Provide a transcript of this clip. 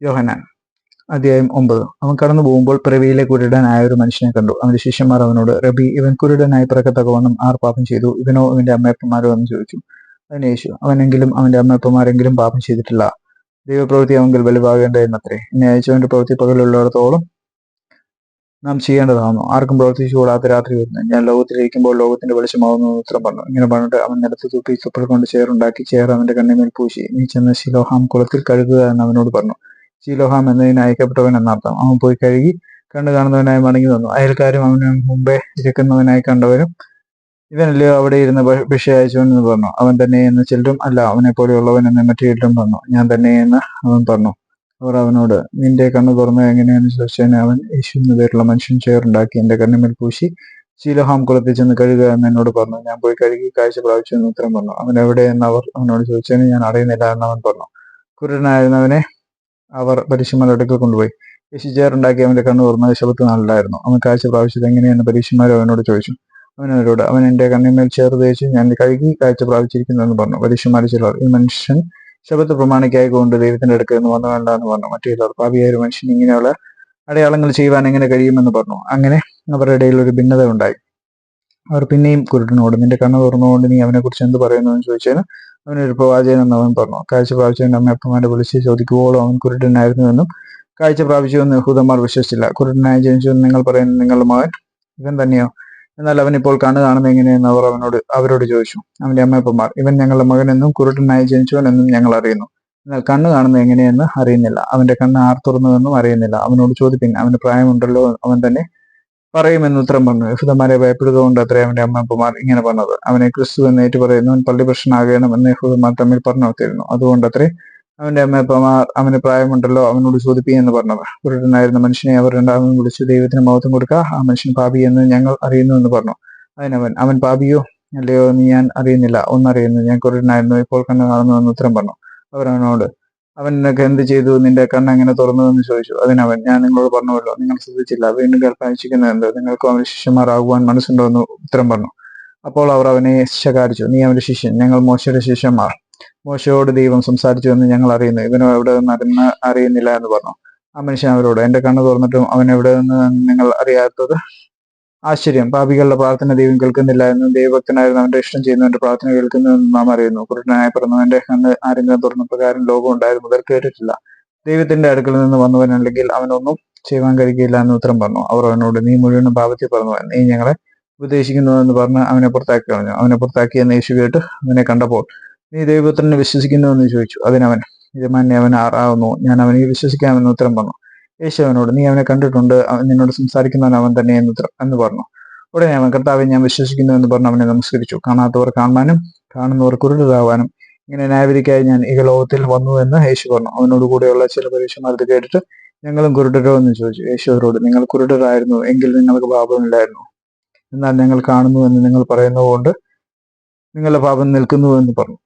യോഹനാൻ അധ്യായം ഒമ്പത്. അവൻ കടന്നു പോകുമ്പോൾ പിറവിയിലെ കുരുടനായ ഒരു മനുഷ്യനെ കണ്ടു. അവന്റെ ശിഷ്യന്മാർ അവനോട് റബി ഇവൻ കുരുടനായി പിറക്കത്തക്കവണ്ണം ആർ പാപം ചെയ്തു? ഇവനോ ഇവന്റെ അമ്മയപ്പന്മാരോ? എന്ന് ചോദിച്ചു. അതിന് യേശു അവനെങ്കിലും അവന്റെ അമ്മയപ്പന്മാരെങ്കിലും പാപം ചെയ്തിട്ടില്ല. ദൈവപ്രവൃത്തി അവങ്കിൽ വെളിവാകേണ്ടതെന്നത്രേ എന്നെ അയച്ചവന്റെ പ്രവൃത്തി പകലുള്ളിടത്തോളം നാം ചെയ്യേണ്ടതാണോ? ആർക്കും പ്രവർത്തിച്ചുകൂടാത്ത രാത്രി വരുന്നു. ഞാൻ ലോകത്തിലിരിക്കുമ്പോൾ ലോകത്തിന്റെ വെളിച്ചമാവുന്നു ഉത്തരം പറഞ്ഞു. ഇങ്ങനെ പറഞ്ഞിട്ട് അവൻ നിലത്ത് തൂപ്പി ചുപ്പൽ കൊണ്ട് ചേറുണ്ടാക്കി ചേർ അവന്റെ കണ്ണിമേൽ പൂശി. നീ ചെന്ന ശിലോഹാം കുളത്തിൽ കഴുകുക എന്ന് അവനോട് പറഞ്ഞു. ശിലോഹാം എന്നതിന് അയക്കപ്പെട്ടവൻ എന്നർത്ഥം. അവൻ പോയി കഴുകി കണ്ടു കാണുന്നവനായി മടങ്ങി വന്നു. അയൽക്കാരും അവന് മുമ്പേ ഇരിക്കുന്നവനായി കണ്ടവരും ഇവനല്ലയോ അവിടെ ഇരുന്ന് ഭിക്ഷ അയച്ചവൻ എന്ന് പറഞ്ഞു. അവൻ തന്നെ എന്ന് ചിലരും അല്ല അവനെ പോലെയുള്ളവൻ എന്ന് മറ്റു ചിലരും പറഞ്ഞു. ഞാൻ തന്നെ എന്ന് അവൻ പറഞ്ഞു. അവർ അവനോട് നിന്റെ കണ്ണു തുറന്ന് എങ്ങനെയാണ് ചോദിച്ചതിന് അവൻ യേശു എന്ന പേരുള്ള മനുഷ്യൻ ചേറുണ്ടാക്കി എന്റെ കണ്ണിമിൽ പൂശി ശീലഹാം കുളത്തിൽ ചെന്ന് കഴുകുക എന്ന് എന്നോട് പറഞ്ഞു. ഞാൻ പോയി കഴുകി കാഴ്ച പ്രാപിച്ചു എന്ന് ഉത്തരം പറഞ്ഞു. അവൻ എവിടെ എന്ന് അവർ അവനോട് ചോദിച്ചതിന് ഞാൻ അറിയുന്നില്ല എന്ന് അവൻ പറഞ്ഞു. കുരുടനായിരുന്നവനെ അവർ പരീക്ഷന്മാരുടെ അടുക്കൽ കൊണ്ടുപോയി. യേശു ചേറുണ്ടാക്കി അവന്റെ കണ്ണു തുറന്നത് ശബത്ത് നാളിലായിരുന്നു അവൻ കാഴ്ച പ്രാപിച്ചത് എങ്ങനെയെന്ന് പരീക്ഷന്മാർ അവനോട് ചോദിച്ചു. അവൻ അവരോട് അവൻ എന്റെ കണ്ണിന്മേൽ ചേർത്ത് തേച്ച് ഞാൻ കഴുകി കാഴ്ച പ്രാപിച്ചിരിക്കുന്നു എന്ന് പറഞ്ഞു. പരീക്ഷന്മാർ ചിലർ ഈ മനുഷ്യൻ ശബത്ത് പ്രമാണിക്കായി കൊണ്ട് ദൈവത്തിന്റെ അടുക്കൽ നിന്ന് വന്നു വേണ്ട എന്ന് പറഞ്ഞു. മറ്റു ചിലർ പാപിയായ ഒരു മനുഷ്യൻ ഇങ്ങനെയുള്ള അടയാളങ്ങൾ ചെയ്യുവാൻ എങ്ങനെ കഴിയുമെന്ന് പറഞ്ഞു. അങ്ങനെ അവരുടെ ഇടയിൽ ഒരു ഭിന്നത ഉണ്ടായി. അവർ പിന്നെയും കുരുടനോട് നിന്റെ കണ്ണ് തുറന്നുകൊണ്ട് നീ അവനെ കുറിച്ച് എന്ത് പറയുന്നു? എന്ന് ചോദിച്ചതിന് അവനൊരു പ്രവാചകനെന്ന് അവൻ പറഞ്ഞു. കാഴ്ച പ്രാപിച്ചവന്റെ അമ്മയപ്പന്മാരെ വിളിച്ച് ചോദിക്കുവോളം അവൻ കുരുടനായിരുന്നുവെന്നും കാഴ്ച പ്രാപിച്ചുവെന്ന് യഹൂദന്മാർ വിശ്വസിച്ചില്ല. കുരുടനായി ജനിച്ചുവെന്ന് നിങ്ങൾ പറയുന്ന നിങ്ങളുടെ മകൻ ഇവൻ തന്നെയോ? എന്നാൽ അവൻ ഇപ്പോൾ കണ്ണു കാണുന്നത് എങ്ങനെയെന്ന് അവർ അവനോട് അവരോട് ചോദിച്ചു. അവന്റെ അമ്മയപ്പന്മാർ ഇവൻ ഞങ്ങളുടെ മകനെന്നും കുരുടനായി ജനിച്ചവനെന്നും ഞങ്ങൾ അറിയുന്നു. എന്നാൽ കണ്ണ് കാണുന്നത് എങ്ങനെയെന്ന് അറിയുന്നില്ല. അവന്റെ കണ്ണ് ആർ തുറന്നുവെന്നും അറിയുന്നില്ല. അവനോട് ചോദിപ്പിൻ അവന് പ്രായമുണ്ടല്ലോ അവൻ തന്നെ പറയുമെന്ന് ഉത്തരം പറഞ്ഞു. യഹൂദന്മാരെ ഭയപ്പെടുക കൊണ്ട് അത്രേ അവന്റെ അമ്മപ്പുമാർ ഇങ്ങനെ പറഞ്ഞത്. അവനെ ക്രിസ്തു എന്ന് ഏറ്റു പറയുന്നവൻ പള്ളിപ്രശ്നമാകണം എന്ന് യഹൂദന്മാർ തമ്മിൽ പറഞ്ഞു അതുകൊണ്ട് അത്രേ അവന്റെ അമ്മപ്പമാർ അവന് പ്രായമുണ്ടല്ലോ അവനോട് ചോദിപ്പി എന്ന് പറഞ്ഞത്. കുരുടനായിരുന്ന മനുഷ്യനെ അവർ രണ്ടാമതും വിളിച്ചു ദൈവത്തിന് മഹത്വം കൊടുക്കുക ആ മനുഷ്യൻ പാപി എന്ന് ഞങ്ങൾ അറിയുന്നു എന്ന് പറഞ്ഞു. അതിനവൻ അവൻ പാപിയോ? അല്ലയോ എന്ന് ഞാൻ അറിയുന്നില്ല. ഒന്നറിയുന്നു. ഞാൻ കുരുടനായിരുന്നു. ഇപ്പോൾ എന്ന് ഉത്തരം പറഞ്ഞു. അവർ അവനോട് അവൻ നിനക്ക് എന്ത് ചെയ്തു? നിന്റെ കണ്ണ് എങ്ങനെ തുറന്നു എന്ന് ചോദിച്ചു. അതിനവൻ ഞാൻ നിങ്ങളോട് പറഞ്ഞുവല്ലോ നിങ്ങൾ ശ്രദ്ധിച്ചില്ല. വീണ്ടും കൽപ്പനിച്ചിരിക്കുന്നത് എന്തോ? നിങ്ങൾക്ക് അവന് ശിഷ്യന്മാരാകുവാൻ മനസ്സുണ്ടോ? എന്ന് ഉത്തരം പറഞ്ഞു. അപ്പോൾ അവർ അവനെ ശകാരിച്ചു. നീ അവന്റെ ശിഷ്യൻ. ഞങ്ങൾ മോശയുടെ ശിഷ്യന്മാർ. മോശയോട് ദൈവം സംസാരിച്ചു എന്ന് ഞങ്ങൾ അറിയുന്നു. ഇവനോ എവിടെ നിന്ന് അറിയുന്ന അറിയുന്നില്ല എന്ന് പറഞ്ഞു. ആ മനുഷ്യൻ അവരോട് എന്റെ കണ്ണ് തുറന്നിട്ടും അവൻ എവിടെ നിന്ന് നിങ്ങൾ അറിയാത്തത് ആശ്ചര്യം. പാപികളുടെ പ്രാർത്ഥന ദൈവം കേൾക്കുന്നില്ല എന്നും ദൈവഭക്തനായിരുന്നു അവന്റെ ഇഷ്ടം ചെയ്യുന്നവന്റെ പ്രാർത്ഥന കേൾക്കുന്നു എന്നും നാം അറിയുന്നു. കുരുടനായ പിറന്നവന്റെ കണ്ണ് ആരെങ്കിലും തുറന്ന പ്രകാരം ലോകം ഉണ്ടായത് മുതൽ കേട്ടിട്ടില്ല. ദൈവത്തിന്റെ അടുക്കൽ നിന്ന് വന്നവനല്ലെങ്കിൽ അവനൊന്നും ചെയ്യുവാൻ കഴിയില്ല എന്ന് ഉത്തരം പറഞ്ഞു. അവർ അവനോട് നീ മുഴുവനും പാപത്തിൽ പറഞ്ഞു നീ ഞങ്ങളെ ഉപദേശിക്കുന്നു എന്ന് പറഞ്ഞ് അവനെ പുറത്താക്കി കളഞ്ഞു. അവനെ പുറത്താക്കി എന്ന് യേശു കേട്ട് അവനെ കണ്ടപ്പോൾ നീ ദൈവപുത്രനെ വിശ്വസിക്കുന്നു എന്ന് ചോദിച്ചു. അതിനവൻ യജമാനെ അവൻ ആറാവുന്നു ഞാൻ അവനെ വിശ്വസിക്കാമെന്ന് ഉത്തരം പറഞ്ഞു. യേശു അവനോട് നീ അവനെ കണ്ടിട്ടുണ്ട് അവൻ നിന്നോട് സംസാരിക്കുന്നവൻ അവൻ തന്നെ എന്ന് എന്ന് പറഞ്ഞു. ഉടനെ അവൻ കർത്താവെ ഞാൻ വിശ്വസിക്കുന്നു എന്ന് പറഞ്ഞു അവനെ നമസ്കരിച്ചു. കാണാത്തവർ കാണാനും കാണുന്നവർ കുരുടാവാനും ഇങ്ങനെ ന്യായവിധിക്കായി ഞാൻ ഈ ലോകത്തിൽ വന്നു എന്ന് യേശു പറഞ്ഞു. അവനോട് കൂടെയുള്ള ചില പരീക്ഷമാരത് കേട്ടിട്ട് ഞങ്ങളും കുരുടരോ എന്ന് ചോദിച്ചു. യേശുവരോട് നിങ്ങൾ കുരുടരായിരുന്നു എങ്കിൽ നിങ്ങൾക്ക് പാപമില്ലായിരുന്നു എന്നാൽ ഞങ്ങൾ കാണുന്നു എന്ന് നിങ്ങൾ പറയുന്നതുകൊണ്ട് നിങ്ങളുടെ പാപം നിൽക്കുന്നു എന്ന് പറഞ്ഞു.